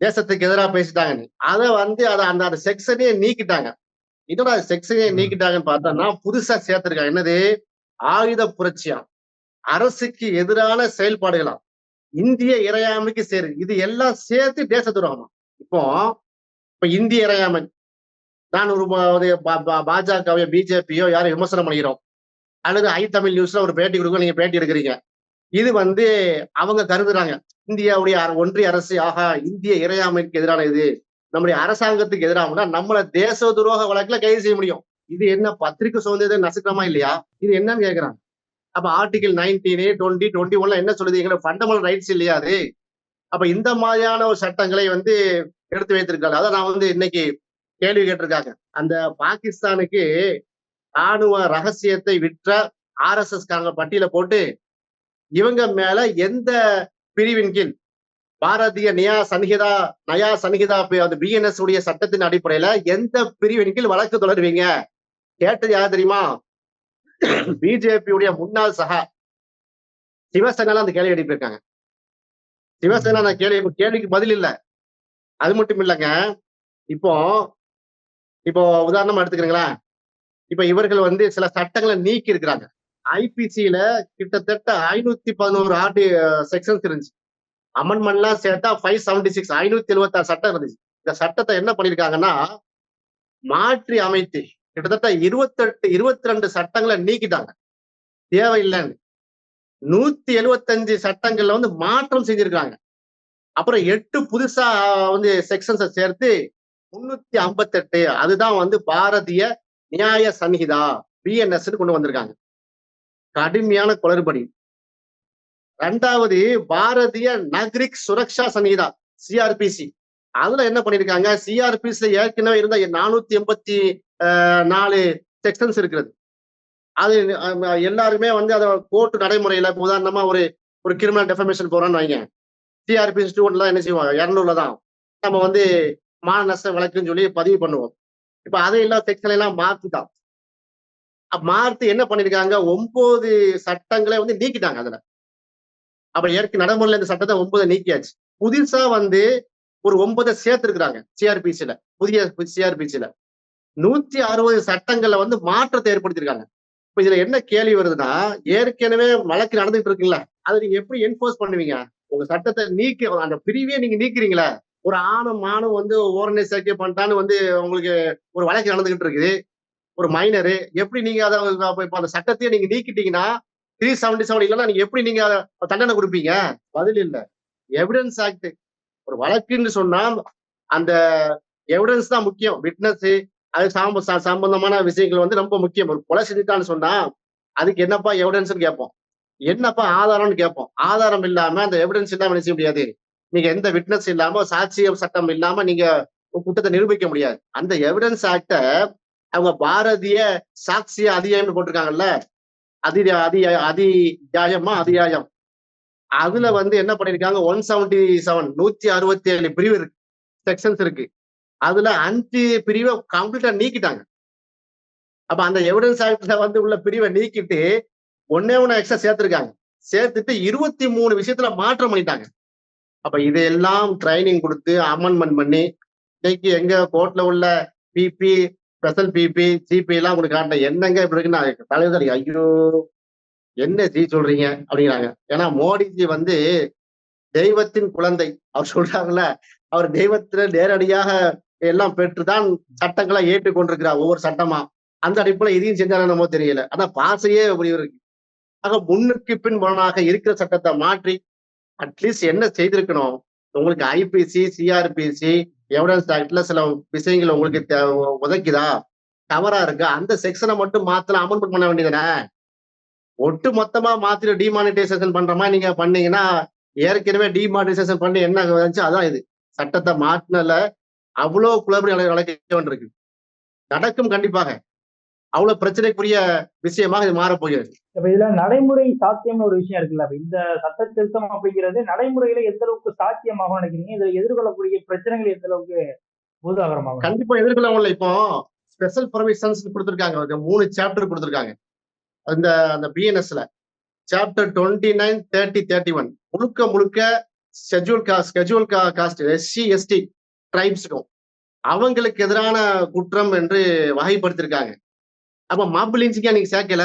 தேசத்துக்கு எதிராக பேசிட்டாங்க அதை வந்து அதை அந்த அந்த செக்ஷனே நீக்கிட்டாங்க. இதோட செக்ஷனே. நீக்கிட்டாங்கன்னு பார்த்தோம்னா புதுசா சேர்த்திருக்காங்க என்னது? ஆயுத புரட்சியா? அரசுக்கு எதிரான செயல்பாடுகளாம் இந்திய இறையாமைக்கு சேரு. இது எல்லாம் சேர்த்து தேச துரோகமா? இப்போ இப்ப இந்திய இறையாமை நான் ஒரு பாஜகவையோ பிஜேபியோ யாரும் விமர்சனம் பண்ணிக்கிறோம். அல்லது ஐ தமிழ் நியூஸ்ல ஒரு பேட்டி கொடுக்க நீங்க பேட்டி எடுக்கிறீங்க. இது வந்து அவங்க கருதுறாங்க. இந்தியாவுடைய ஒன்றிய அரசு ஆகா இந்திய இறையாமைக்கு எதிரான இது. நம்முடைய அரசாங்கத்துக்கு எதிராகனா நம்மள தேச துரோக வழக்குல கைது செய்ய முடியும். இது என்ன பத்திரிகை சுதந்திரத்தை நசுக்கிறமா இல்லையா? இது என்னன்னு கேக்குறாங்க. அப்ப ஆர்டிகல் நைன்டீன் டுவெண்ட்டி டுவெண்ட்டி ஒன்ல என்ன சொல்லுது? எங்களை ஃபண்டமெண்டல் ரைட்ஸ் இல்லையா அது? அப்ப இந்த மாதிரியான ஒரு சட்டங்களை வந்து எடுத்து வைத்திருக்காங்க. அதான் நான் வந்து இன்னைக்கு கேள்வி கேட்டிருக்காங்க. அந்த பாகிஸ்தானுக்கு ராணுவ ரகசியத்தை விற்ற ஆர் எஸ் எஸ் காரங்க பட்டியல போட்டு இவங்க மேல எந்த பிரிவின் கீழ் பாரதிய நியா சன்ஹிதா நயா சன்ஹிதா அந்த பிஎன்எஸ் உடைய சட்டத்தின் அடிப்படையில எந்த பிரிவின் கீழ் வழக்கு தொடருவீங்க? கேட்டது யார் தெரியுமா? பிஜேபியுடைய முன்னாள் சகா சிவசேனா அந்த கேள்வி எழுப்பியிருக்காங்க. சிவசேனா நான் கேள்வி கேள்விக்கு பதில் இல்லை. அது மட்டும் இல்லைங்க. இப்போ இப்போ உதாரணமா எடுத்துக்கிறீங்களா இப்ப இவர்கள் வந்து சில சட்டங்களை நீக்கி இருக்கிறாங்க ஐபிசியில கிட்டத்தட்ட ஐநூத்தி பதினோரு ஆர்டி செக்ஷன்ஸ் இருந்துச்சு. அமெண்ட்மெண்ட்லாம் சேர்த்தா ஃபைவ் செவன்டி சிக்ஸ் ஐநூத்தி எழுபத்தாறு சட்டம் இருந்துச்சு. இந்த சட்டத்தை என்ன பண்ணிருக்காங்கன்னா மாற்றி அமைத்து கிட்டத்தட்ட இருபத்தெட்டு இருபத்தி ரெண்டு சட்டங்களை நீக்கிட்டாங்க. தேவையில்லைன்னு. நூத்தி எழுவத்தஞ்சு சட்டங்கள்ல வந்து மாற்றம் செஞ்சிருக்காங்க. அப்புறம் எட்டு புதுசா வந்து செக்ஷன்ஸை சேர்த்து முன்னூத்தி ஐம்பத்தெட்டு அதுதான் வந்து பாரதிய நியாய சன்ஹிதா பிஎன்எஸ்ன்னு கொண்டு வந்திருக்காங்க. கடுமையான குளறுபடி. ரெண்டாவது பாரதிய நாகரிக் சுரக்ஷா சன்ஹிதா சிஆர்பிசி அதுல என்ன பண்ணிருக்காங்க? சிஆர்பிசி ஏற்கனவே இருந்த நானூத்தி எண்பத்தி நாலு செக்ஷன்ஸ் இருக்கிறது. அது எல்லாருமே வந்து அதை கோர்ட்டு நடைமுறையில உதாரணமா ஒரு ஒரு கிரிமினல் டெஃபமேஷன் போறோம்னு வைங்க. சிஆர்பிசி ஸ்டூடெண்ட்லாம் என்ன செய்வாங்க? இரநூறுல தான். நம்ம வந்து மான நஷ்ட வழக்குன்னு சொல்லி பதிவு பண்ணுவோம். இப்ப அதை எல்லாம் செக்ஷன் எல்லாம் மாத்திட்டான் அப்ப என்ன பண்ணிருக்காங்க? ஒன்பது சட்டங்களை வந்து நீக்கிட்டாங்க அதுல. அப்ப ஏற்க நடைமுறையில இந்த சட்டத்தை ஒன்பதை நீக்கியாச்சு. புதுசா வந்து ஒரு ஒன்பதை சேர்த்திருக்கிறாங்க சிஆர்பிசில புதிய சிஆர்பிசில நூத்தி அறுபது சட்டங்கள்ல வந்து மாற்றத்தை ஏற்படுத்தியிருக்காங்க. இப்ப இதுல என்ன கேள்வி வருதுன்னா ஏற்கனவே வழக்கு நடந்துட்டு இருக்குல்ல அதை நீங்க எப்படி என்போர்ஸ் பண்ணுவீங்க? உங்க சட்டத்தை நீக்க அந்த பிரிவே நீங்க நீக்கிறீங்களே ஒரு ஆணும் மானும் வந்து ஓரணை சேர்க்கை பண்ணிட்டான்னு வந்து உங்களுக்கு ஒரு வழக்கு நடந்துகிட்டு இருக்குது. ஒரு மைனரு எப்படி நீங்க அதை இப்ப அந்த சட்டத்தையே நீங்க நீக்கிட்டீங்கன்னா த்ரீ செவன்டி செவன் இல்லைன்னா நீங்க எப்படி நீங்க தண்டனை கொடுப்பீங்க? பதில் இல்ல. எவிடன்ஸ் ஆக்ட் ஒரு வழக்குன்னு சொன்னா அந்த எவிடன்ஸ் தான் முக்கியம். விட்னஸ் அது சாம்ப சம்பந்தமான விஷயங்கள் வந்து ரொம்ப முக்கியம். ஒரு கொலை செஞ்சுட்டான்னு சொன்னா அதுக்கு என்னப்பா எவிடன்ஸ்னு கேட்போம். என்னப்பா ஆதாரம்னு கேட்போம். ஆதாரம் இல்லாம அந்த எவிடன்ஸ் இல்லாம என்ன செய்ய முடியாது? நீங்க எந்த விட்னஸ் இல்லாம சாட்சிய சட்டம் இல்லாம நீங்க குற்றத்தை நிரூபிக்க முடியாது. அந்த எவிடன்ஸ் ஆக்ட அவங்க பாரதிய சாட்சிய அதிகாயம்னு போட்டிருக்காங்கல்ல அதி அதி அதிகாயமா அதிகாயம். அதுல வந்து என்ன பண்ணிருக்காங்க? ஒன் செவன்டி செவன் நூத்தி அறுபத்தி ஏழு பிரிவு இருக்கு. செக்ஷன்ஸ் இருக்கு. அதுல அஞ்சு பிரிவை கம்ப்ளீட்டா நீக்கிட்டாங்க. அப்ப அந்த எவிடன்ஸ் ஆக்ட்ல வந்து உள்ள பிரிவை நீக்கிட்டு ஒன்னே ஒண்ணு எக்ஸ்ட்ரா சேர்த்திருக்காங்க. சேர்த்துட்டு இருபத்தி மூணு விஷயத்துல மாற்றம் பண்ணிட்டாங்க. அப்ப இதெல்லாம் ட்ரைனிங் கொடுத்து அமெண்ட்மெண்ட் பண்ணி இன்னைக்கு எங்க கோர்ட்ல உள்ள பிபி ஸ்பெஷல் பிபி ஜிபி எல்லாம் உங்களுக்கு காட்ட என்னங்க இப்படி இருக்குன்னு நான் தலைவர் ஐயோ என்ன ஜி சொல்றீங்க? அப்படிங்கிறாங்க. ஏன்னா மோடிஜி வந்து தெய்வத்தின் குழந்தை. அவர் சொல்றாங்கல்ல அவர் தெய்வத்துல நேரடியாக எல்லாம் பெற்றுதான் சட்டங்களை ஏற்றுக்கொண்டிருக்கிறார் ஒவ்வொரு சட்டமா. அந்த அடிப்படையில் இதையும் செஞ்சாலும் நம்ம தெரியல. ஆனா பாசையே அப்படி இருக்கு ஆக முன்னுக்கு பின் முரணாக இருக்கிற சட்டத்தை மாற்றி அட்லீஸ்ட் என்ன செய்திருக்கணும்? உங்களுக்கு ஐபிசி சிஆர்பிசி எவிடன்ஸ் ஆக்ட்ல சில விஷயங்கள் உங்களுக்கு உதைக்குதா? தவறா இருக்கு. அந்த செக்ஷனை மட்டும் மாத்தலாம் அமெண்ட்மெண்ட் பண்ண வேண்டியதுதானே? ஒட்டு மொத்தமா மாத்திர டிமானிட்டைசேஷன் பண்ற மாதிரி நீங்க பண்ணீங்கன்னா ஏற்கனவே டிமானிட்டைசேஷன் பண்ணி என்ன வந்துச்சு அதான் இது. சட்டத்தை மாற்றினல அவ்வளவு குழப்பம் நட- நடக்க வேண்டியிருக்கு நடக்கும் கண்டிப்பாக. அவ்வளவு பிரச்சனைக்குரிய விஷயமாக இது மாறப் போகிறது. இப்ப இதுல நடைமுறை சாத்தியம்னு ஒரு விஷயம் இருக்குல்ல இந்த சட்ட திருத்தம் அப்படிங்கிறது நடைமுறையில எந்த அளவுக்கு சாத்தியமாகும் நினைக்கிறீங்க? இதுல எதிர்கொள்ளக்கூடிய பிரச்சனைகள் எந்த அளவுக்கு பூதாகரமாகும்? கண்டிப்பா எதிர்கொள்ள முடியல இப்போ ஸ்பெஷல் பர்மிஷன்ஸ் கொடுத்திருக்காங்க. மூணு சாப்டர் கொடுத்திருக்காங்க. அந்த அந்த பிஎன்எஸ்ல chapter twenty nine thirty thirty one முழுக்க முழுக்க schedule caste schedule caste SC ST ட்ரைப்ஸுக்கும் அவங்களுக்கு எதிரான குற்றம் என்று வகைப்படுத்திருக்காங்க அப்ப மாப்பிள் இன்ச்சிக்கா நீங்க சேர்க்கல.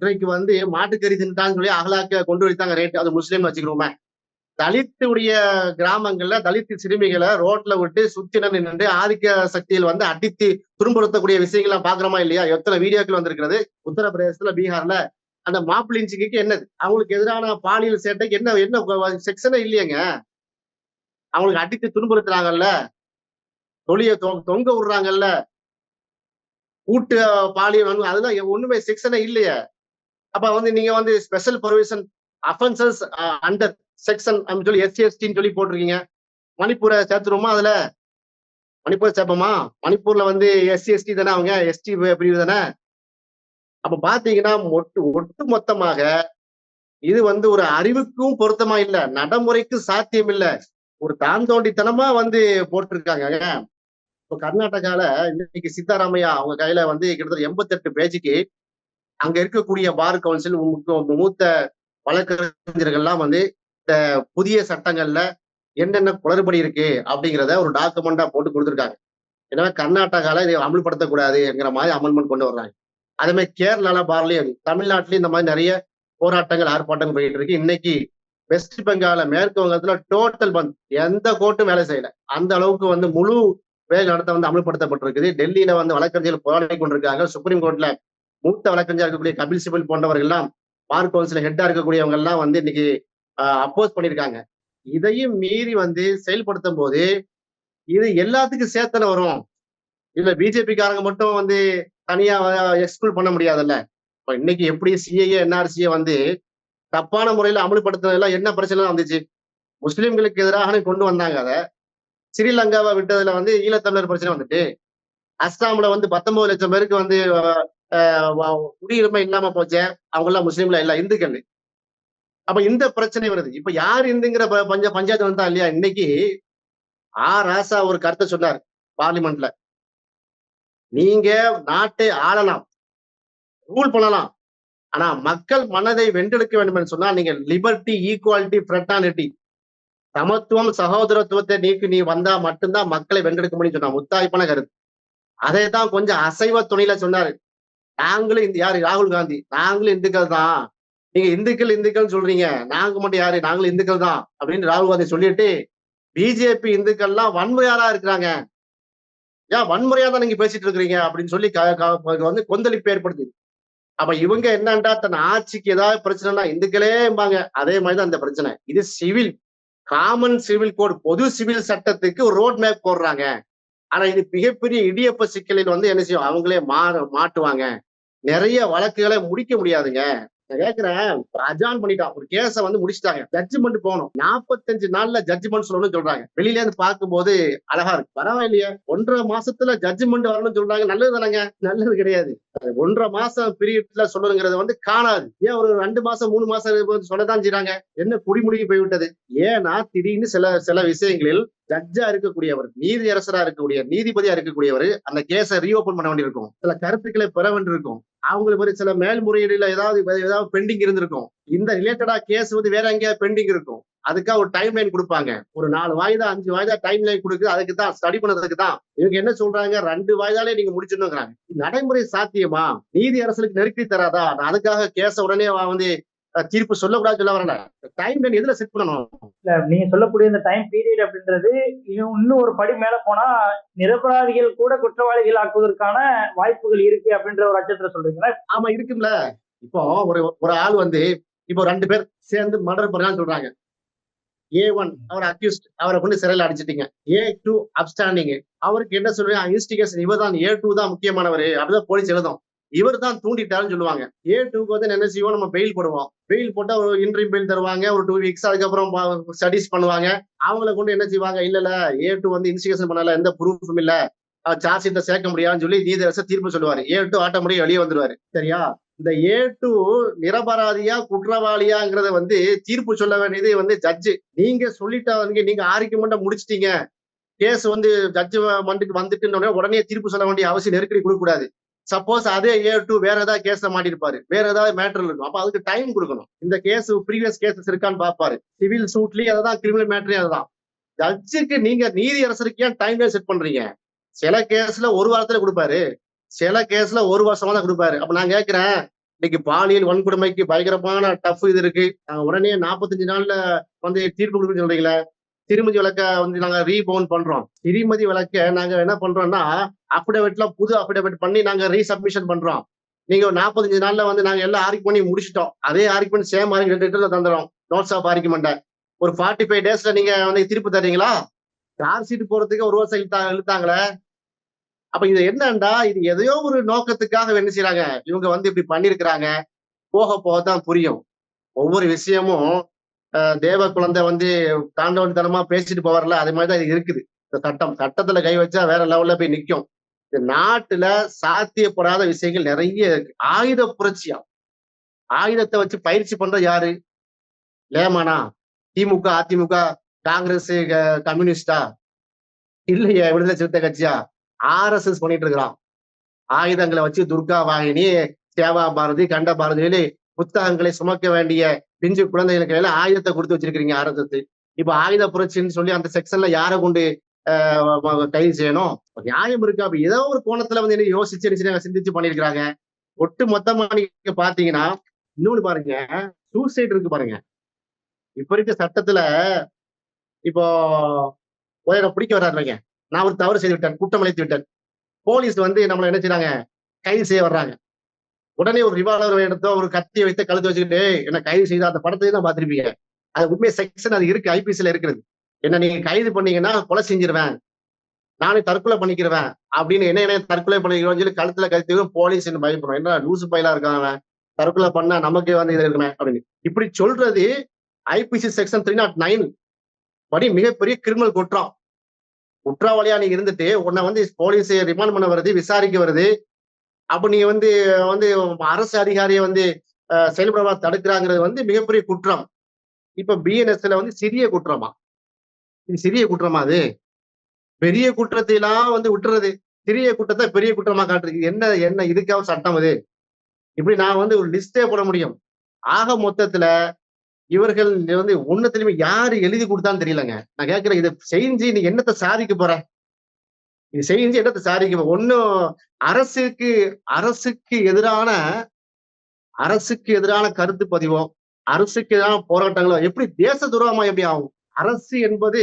இன்றைக்கு வந்து மாட்டுக்கறி தின்ட்டான்னு சொல்லி அகலாக்க கொண்டு வைத்தாங்க ரேட் அது முஸ்லீம் வச்சுக்கிறோமே. தலித்துடைய கிராமங்கள்ல தலித்து சிறுமிகளை ரோட்ல விட்டு சுத்தின நின்று ஆதிக்க சக்தியில் வந்து அடித்து துன்புறுத்தக்கூடிய விஷயங்கள் பாக்குறோமா இல்லையா? எத்தனை வீடியோக்கள் வந்திருக்கிறது? உத்தரப்பிரதேசத்துல பீகார்ல. அந்த மாப்பிள்ளிஞ்சிக்கு என்னது? அவங்களுக்கு எதிரான பாலியல் சேட்டைக்கு என்ன என்ன செக்ஷனே இல்லையங்க. அவங்களுக்கு அடித்து துன்புறுத்துறாங்கல்ல. தொழிய தொங்க விடுறாங்கல்ல. கூட்டு பாலியல் அதெல்லாம் ஒண்ணுமே செக்ஷனே இல்லையே. அப்ப வந்து நீங்க வந்து special provision offences under section அப்படின்னு சொல்லி எஸ்சி எஸ்டின்னு சொல்லி போட்டிருக்கீங்க. மணிப்பூரை சேர்த்துருவோமா அதுல? மணிப்பூர் சேர்ப்போமா? மணிப்பூர்ல வந்து எஸ்சி எஸ்டி தானே அவங்க? எஸ்டி பிரிவு தானே? அப்ப பாத்தீங்கன்னா ஒட்டு ஒட்டு மொத்தமாக இது வந்து ஒரு அறிவுக்கும் பொருத்தமா இல்ல. நடைமுறைக்கு சாத்தியம் இல்ல. ஒரு தாந்தோண்டித்தனமா வந்து போட்டிருக்காங்க. இப்ப கர்நாடகால இன்னைக்கு சித்தாராமையா அவங்க கையில வந்து கிட்டத்தட்ட எண்பத்தெட்டு பேஜுக்கு அங்க இருக்கக்கூடிய பார் கவுன்சில் மூத்த- வழக்கறிஞர்கள்லாம் வந்து இந்த புதிய சட்டங்கள்ல என்னென்ன குளறுபடி இருக்கு அப்படிங்கிறத ஒரு டாக்குமெண்டா போட்டு கொடுத்துருக்காங்க. எனவே கர்நாடகால இதை அமல்படுத்தக்கூடாதுங்கிற மாதிரி அமல்மெண்ட் கொண்டு வர்றாங்க. அதே மாதிரி கேரளால பார்லயும் தமிழ்நாட்டிலயும் இந்த மாதிரி நிறைய போராட்டங்கள் ஆர்ப்பாட்டங்கள் போயிட்டு இருக்கு. இன்னைக்கு வெஸ்ட் பெங்கால மேற்கு வங்கத்துல டோட்டல் பந்த் எந்த கோர்ட்டும் வேலை செய்யல. அந்த அளவுக்கு வந்து முழு வேலை நடத்த வந்து அமல்படுத்தப்பட்டிருக்குது. டெல்லியில வந்து வழக்கறிஞர்கள் போராடி கொண்டிருக்காங்க சுப்ரீம் கோர்ட்ல மூத்த வழக்கறிஞர் இருக்கக்கூடிய கபில் சிபல் போன்றவர்கள் எல்லாம் பார் கவுன்சில் ஹெட்டா இருக்கக்கூடியவங்க எல்லாம் வந்து இன்னைக்கு அப்போஸ் பண்ணியிருக்காங்க. இதையும் மீறி வந்து செயல்படுத்தும் போது இது எல்லாத்துக்கும் சேர்த்தன வரும். இல்ல பிஜேபிக்காரங்க மட்டும் வந்து தனியா எக்ஸ்க்ளூட் பண்ண முடியாதுல்ல. இப்ப இன்னைக்கு எப்படி சிஏஏ என்ஆர்சியை வந்து தப்பான முறையில அமல்படுத்துறதுல என்ன பிரச்சனை வந்துச்சு? முஸ்லிம்களுக்கு எதிராக கொண்டு வந்தாங்க அதை. ஸ்ரீலங்காவை விட்டதுல வந்து ஈழத்தமிழர் பிரச்சனை வந்துட்டு. அஸ்ஸாம்ல வந்து பத்தொன்பது லட்சம் பேருக்கு வந்து குடியுரிமை இல்லாம போச்சே. அவங்க எல்லாம் முஸ்லீம்ல இல்ல இந்துக்கள். அப்ப இந்த பிரச்சனை வருது. இப்ப யார் இந்துங்கிற ப- பஞ்ச பஞ்சாயத்து வந்தா இல்லையா? இன்னைக்கு ஆ ராசா ஒரு கருத்தை சொன்னார் பார்லிமெண்ட்ல. நீங்க நாட்டை ஆளலாம். ரூல் பண்ணலாம். ஆனா மக்கள் மனதை வென்றெடுக்க வேண்டும் என்று சொன்னா நீங்க லிபர்ட்டி ஈக்குவாலிட்டி ஃப்ரெட்டானிட்டி சமத்துவம் சகோதரத்துவத்தை நீக்கி நீ வந்தா மட்டும்தான் மக்களை வென்றெடுக்க முடியும் சொன்னா முத்தாய்ப்பான கருத்து. அதை தான் கொஞ்சம் அசைவ துணையில சொன்னாரு. நாங்களும் இந்த யாரு? ராகுல் காந்தி. நாங்களும் இந்துக்கள் தான். நீங்க இந்துக்கள் இந்துக்கள் சொல்றீங்க. நாங்க மட்டும் யாரு? நாங்களும் இந்துக்கள் தான். அப்படின்னு ராகுல் காந்தி சொல்லிட்டு பிஜேபி இந்துக்கள்லாம் வன்முறையாரா இருக்கிறாங்க. ஏன் வன்முறையா தான் நீங்க பேசிட்டு இருக்கிறீங்க? அப்படின்னு சொல்லி வந்து கொந்தளிப்பு ஏற்படுத்துது. அப்ப இவங்க என்னண்டா தன் ஆட்சிக்கு ஏதாவது பிரச்சனைனா இந்துக்களேம்பாங்க அதே மாதிரிதான் அந்த பிரச்சனை. இது சிவில். காமன் சிவில் கோட் பொது சிவில் சட்டத்துக்கு ஒரு ரோட் மேப் போடுறாங்க. ஆனா இது மிகப்பெரிய இடியப்ப சிக்கலில் வந்து என்ன செய்யும்? அவங்களே மா மாட்டுவாங்க. நிறைய வழக்குகளை முடிக்க முடியாதுங்க. கேக்குறேன். அஜான் பண்ணிட்டான். ஒரு கேஸ வந்து முடிச்சிட்டாங்க. ஜட்ஜ்மெண்ட் போகணும். நாற்பத்தஞ்சு நாள்ல ஜட்ஜ்மெண்ட் சொல்லணும்னு சொல்றாங்க. வெளியில இருந்து பார்க்கும்போது அழகா இருக்கு. பரவாயில்லையே. ஒன்றரை மாசத்துல ஜட்ஜ்மெண்ட் வரணும்னு சொல்றாங்க. நல்லது தானங்க. நல்லது கிடையாது. ஒன்றரை மாசம் பீரியட்ல சொல்லணுங்கிறது வந்து காணாது. ஏன் ஒரு ரெண்டு மாசம் மூணு மாசம் சொல்லதான் செய்றாங்க? என்ன குடிமுடிக்கு போய்விட்டது ஏன்னா திடீர்னு சில சில விஷயங்களில் ஜட்ஜா இருக்கக்கூடியவர் நீதி அரசரா இருக்கக்கூடிய நீதிபதியா இருக்கக்கூடியவர் அந்த கேஸை ரீஓபன் பண்ண வேண்டியிருக்கும். சில கருத்துக்களை பெற வேண்டியிருக்கும். அவங்களுக்கு ஒரு சில மேல்முறையீடுல ஏதாவது ஏதாவது பெண்டிங் இருந்திருக்கும். இந்த ரிலேட்டடா கேஸ் வந்து வேற எங்கேயாவது பெண்டிங் இருக்கும். அதுக்காக ஒரு டைம் லைன் கொடுப்பாங்க. ஒரு நாலு வாய்தா அஞ்சு வாய்தா டைம் லைன் கொடுக்குது. அதுக்கு தான் ஸ்டடி பண்ணதுக்கு தான். இவங்க என்ன சொல்றாங்க? ரெண்டு வாய்தாலே நீங்க முடிச்சிடணுங்கிறாங்க நடைமுறை சாத்தியமா? நீதி அரசுக்கு நெருக்கடி தராதா? நான் அதுக்காக கேஸ உடனே வந்து தீர்ப்பு சொல்லக்கூடாது சொல்ல வரல. டைம் எதுல செட் பண்ணணும்? இல்ல நீங்க சொல்லக்கூடிய இந்த டைம் பீரியட் அப்படின்றது இன்னும் ஒரு படி மேல போனா நிரபராதிகள் கூட குற்றவாளிகள் ஆக்குவதற்கான வாய்ப்புகள் இருக்கு அப்படின்ற ஒரு அச்சத்துல சொல்றீங்களா? ஆமா இருக்கும்ல. இப்போ ஒரு ஒரு ஆள் வந்து இப்போ ரெண்டு பேர் சேர்ந்து மர்டர் பண்ணலாம்னு சொல்றாங்க. ஏ ஒன் அவர் அக்யூஸ்ட் அவரை கொண்டு சிறையில் அடிச்சிட்டீங்க. ஏ டூ அப்டாண்டிங் அவருக்கு என்ன சொல்றீங்க இன்வெஸ்டிகேஷன் இவர் தான் ஏ டூ தான் முக்கியமானவர். அப்படிதான் போலீஸ் எழுதும். இவர் தான் தூண்டிட்டாருன்னு சொல்லுவாங்க. ஏ டூக்கு வந்து என்ன செய்வோம்? நம்ம பெயில் போடுவோம். பெயில் போட்டா ஒரு இன்ட்ரீம் பெயில் தருவாங்க. ஒரு டூ வீக்ஸ் அதுக்கப்புறம் ஸ்டடிஸ் பண்ணுவாங்க. அவங்கள கொண்டு என்ன செய்வாங்க? இல்ல இல்ல ஏ டூ வந்து இன்ஸ்டிகேஷன் பண்ணல. எந்த ப்ரூஃபும் இல்ல. சார்ஜ் ஷீட்டை சேர்க்க முடியாதுன்னு சொல்லி நீதிரச தீர்ப்பு சொல்லுவாரு. ஏ டூ ஆட்டோமேட்டிக் வெளியே வந்துருவாரு. சரியா? இந்த ஏ டூ நிரபராதியா குற்றவாளியாங்கிறத வந்து தீர்ப்பு சொல்ல வேண்டியது வந்து ஜட்ஜு நீங்க சொல்லிட்டாங்க நீங்க ஆர்குமெண்ட்டை முடிச்சிட்டீங்க. கேஸ் வந்து ஜட்ஜு மண்டுக்கு வந்துட்டு உடனே தீர்ப்பு சொல்ல வேண்டிய அவசியம் நெருக்கடி கொடுக்கக்கூடாது. சப்போஸ் அதே ஏ டூ வேற ஏதாவது கேஸ மாட்டிருப்பாரு. வேற ஏதாவது மேட்டர் இருக்கும். அப்ப அதுக்கு டைம் கொடுக்கணும். இந்த கேஸ் ப்ரீவியஸ் கேசஸ் இருக்கான்னு பாப்பாரு சிவில் சூட்லயும் அதுதான் கிரிமினல் மேட்டரையும் அதுதான். ஜட்ஜுக்கு நீங்க நீதி அரசருக்கு ஏன் டைம் செட் பண்றீங்க? சில கேஸ்ல ஒரு வாரத்துல கொடுப்பாரு. சில கேஸ்ல ஒரு வருஷமா தான் கொடுப்பாரு. அப்ப நான் கேட்கிறேன் இன்னைக்கு பாலியல் வன்கொடுமைக்கு பயங்கரமான டஃப் இது இருக்கு. நாங்க உடனே நாற்பத்தஞ்சு நாள்ல வந்து தீர்ப்பு கொடுக்குன்னு சொல்றீங்களே? திருமதி விளக்க வந்து நாங்க ரீபவுண்ட் பண்றோம். திருமதி விளக்க நாங்க என்ன பண்றோம்னா அஃபிடேவிட்லாம் புது அஃபிடேவிட் பண்ணி நாங்க ரீசப்மிஷன் பண்றோம். நீங்க ஒரு நாற்பத்தஞ்சு நாள்ல வந்து நாங்க எல்லாம் ஆர்கியூ பண்ணி முடிச்சிட்டோம். அதே ஆர்கியூமெண்ட் சேம் ஆர்கியூ ரெண்டு இடத்துல தந்துடும் நோட்ஸ் ஆஃப் ஆர்கியூமெண்ட்டை ஒரு ஃபார்ட்டி ஃபைவ் டேஸ்ல நீங்க வந்து திருப்பி தர்றீங்களா? சார்ஜ் ஷீட் போறதுக்கு ஒரு வருஷம் இழுத்தா இழுத்தாங்களே? அப்ப இது என்னண்டா? இது எதையோ ஒரு நோக்கத்துக்காக என்ன செய்யறாங்க இவங்க வந்து இப்படி பண்ணிருக்கிறாங்க. போக போக தான் புரியும். ஒவ்வொரு விஷயமும் தேவ குழந்தை வந்து தாண்டவன்தனமா பேசிட்டு போவார்ல அது மாதிரி தான் இது இருக்குது. இந்த சட்டம். சட்டத்துல கை வச்சா வேற லெவல்ல போய் நிற்கும் இந்த நாட்டுல சாத்தியப்படாத விஷயங்கள் நிறைய இருக்கு. ஆயுத புரட்சியா ஆயுதத்தை வச்சு பயிற்சி பண்ற யாரு? லேமானா? திமுக அதிமுக காங்கிரஸ் கம்யூனிஸ்டா? இல்லையா விடுதலை சிறுத்தை கட்சியா? ஆர்எஸ்எஸ் பண்ணிட்டு இருக்கிறான். ஆயுதங்களை வச்சு துர்கா வாகினி சேவா பாரதி கண்ட பாரதியிலே புத்தகங்களை சுமக்க வேண்டிய பிஞ்சு குழந்தைகளுக்கு எல்லாம் ஆயுதத்தை கொடுத்து வச்சிருக்கிறீங்க ஆர்எஸ்எஸ். இப்ப ஆயுத புரட்சின்னு சொல்லி அந்த செக்ஷன்ல யாரை கொண்டு கைது செய்யணும். நியாயம் இருக்கு. அப்ப ஏதோ ஒரு கோணத்துல வந்து என்ன யோசிச்சு என்ன சிந்திச்சு பண்ணிருக்கிறாங்க ஒட்டு மொத்தமா நீங்க பாத்தீங்கன்னா இன்னொன்னு பாருங்க. சூசைட் இருக்கு பாருங்க. இப்ப இருக்க சட்டத்துல இப்போ ஒருத்தரை பிடிக்க வர்றாருங்க நான் ஒரு தவறு செய்து விட்டேன். குற்றம் விட்டேன். போலீஸ் வந்து நம்மளை என்ன செய்றாங்க? கைது செய்ய வர்றாங்க. உடனே ஒரு ரிவால்வர் எடுத்தோ ஒரு கத்தியை வைத்து கழுத்து வச்சுக்கிட்டு என்ன கைது செய்த? அந்த படத்தை தான் பார்த்திருப்பீங்க. அது உண்மை செக்ஷன் அது இருக்கு. ஐபிசில இருக்கிறது. என்ன நீங்க கைது பண்ணீங்கன்னா கொலை செஞ்சிருவேன். நானே தற்கொலை பண்ணிக்கிறவேன் அப்படின்னு என்ன என்ன தற்கொலை பண்ணிக்கிறோம் சொல்லி கழுத்துல கழுத்து போலீஸ் பயப்படுறோம். என்ன லூசு பயிலா இருக்கான் அவன்? தற்கொலை பண்ணா நமக்கே வந்து இது இருக்குமே அப்படின்னு. இப்படி சொல்றது IPC section three nought nine படி மிகப்பெரிய கிரிமினல் குற்றம். குற்றவாளியா நீ இருந்துட்டு உன்னை வந்து போலீஸ் ரிமாண்ட் பண்ண வருது விசாரிக்க வருது. அப்ப நீ வந்து வந்து அரசு அதிகாரியை வந்து அஹ், தடுக்கிறாங்கிறது வந்து மிகப்பெரிய குற்றம். இப்ப பிஎன்எஸ்ல வந்து சிறிய குற்றமா? இது சிறிய குற்றமா அது? பெரிய குற்றத்தை எல்லாம் வந்து விட்டுறது. சிறிய குற்றத்தை பெரிய குற்றமா காட்டுறது. என்ன என்ன இதுக்காக சட்டம் அது? இப்படி நான் வந்து ஒரு லிஸ்டே போட முடியும். ஆக மொத்தத்துல இவர்கள் வந்து ஒன்னத்திலுமே யாரு எழுதி கொடுத்தான்னு தெரியலங்க. நான் கேட்கிறேன் இதை செஞ்சு நீ என்னத்தை சாதிக்க போற? இது செஞ்சு என்னத்தை சாதிக்க போற ஒன்னும் அரசுக்கு அரசுக்கு எதிரான அரசுக்கு எதிரான கருத்து பதிவோ அரசுக்கு எதிரான போராட்டங்களோ எப்படி தேச துரோகமா எப்படி ஆகும்? அரசு என்பது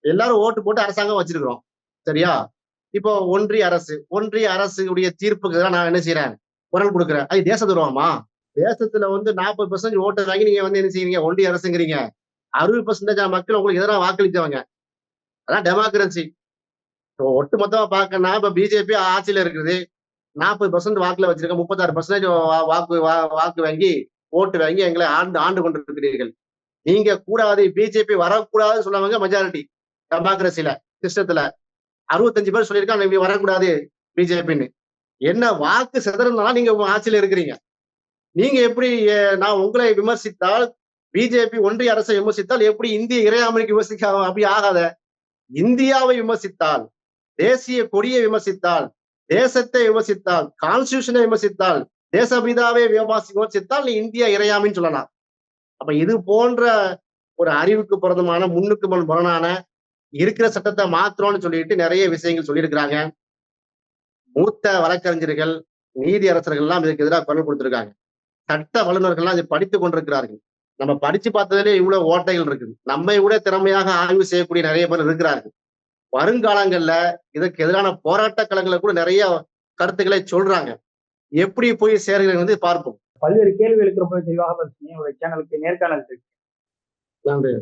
எல்லாரும் ஓட்டு போட்டு அரசாங்கம் வச்சிருக்கிறோம். சரியா? இப்போ ஒன்றிய அரசு ஒன்றிய அரசுடைய தீர்ப்புக்கு தான் நான் என்ன செய்யறேன் குரல் கொடுக்குறேன். அது தேச துரோகமா? தேசத்துல வந்து நாற்பது பர்சன்ட் ஓட்டு வாங்கி நீங்க வந்து என்ன செய்யறீங்க ஒன்றிய அரசுங்கிறீங்க. அறுபது பர்சன்டேஜ் மக்கள் உங்களுக்கு எதிராக வாக்களித்தவங்க. அதான் டெமோக்ரஸி ஒட்டு மொத்தமா பாக்கனா இப்ப பிஜேபி ஆட்சியில இருக்குது. நாற்பது பர்சன்ட் வாக்குல வச்சிருக்க முப்பத்தாறு பர்சன்டேஜ் வாக்கு வா- வாக்கு வாங்கி ஓட்டு வாங்கி எங்களை ஆண்டு ஆண்டு கொண்டு இருக்கிறீர்கள் நீங்க கூடாது பிஜேபி வரக்கூடாதுன்னு சொன்னவங்க மெஜாரிட்டி டெமோக்ரஸில சிஸ்டத்துல அறுபத்தஞ்சு பேர் சொல்லியிருக்காங்க நீங்க வரக்கூடாது பிஜேபின்னு என்ன வாக்கு சிதறனால நீங்க உங்க ஆட்சியில இருக்கிறீங்க. நீங்க எப்படி நான் உங்களை விமர்சித்தால் பிஜேபி ஒன்றிய அரசை விமர்சித்தால் எப்படி இந்திய இறையாமைக்கு விமர்சிக்க அப்படி ஆகாத. இந்தியாவை விமர்சித்தால் தேசிய கொடியை விமர்சித்தால் தேசத்தை விமர்சித்தால் கான்ஸ்டியூஷனை விமர்சித்தால் தேசபிதாவை விமர்சி விமர்சித்தால் நீ இந்தியா இறையாமைன்னு சொல்லலாம். அப்ப இது போன்ற ஒரு அறிவுக்கு பிறந்தமான முன்னுக்கு முன் முரணான இருக்கிற சட்டத்தை மாத்திரம்னு சொல்லிட்டு நிறைய விஷயங்கள் சொல்லியிருக்கிறாங்க. மூத்த வழக்கறிஞர்கள் நீதி அரசர்கள் எல்லாம் இதுக்கு எதிராக குரல் கொடுத்துருக்காங்க. சட்ட வல்லுநர்கள்லாம் இதை படித்துக் கொண்டிருக்கிறார்கள். நம்ம படிச்சு பார்த்ததுலே இவ்வளவு ஓட்டைகள் இருக்குது. நம்மை விட திறமையாக ஆய்வு செய்யக்கூடிய நிறைய பேர் இருக்கிறார்கள். வருங்காலங்கள்ல இதற்கு எதிரான போராட்ட களங்களை கூட நிறைய கருத்துக்களை சொல்றாங்க. எப்படி போய் சேர்கிறது வந்து பார்ப்போம். பல்வேறு கேள்விகளுக்கு ரொம்ப தெளிவாக பதில் உங்களுடைய சேனலுக்கு நேர்காணல் இருக்கு நன்றி.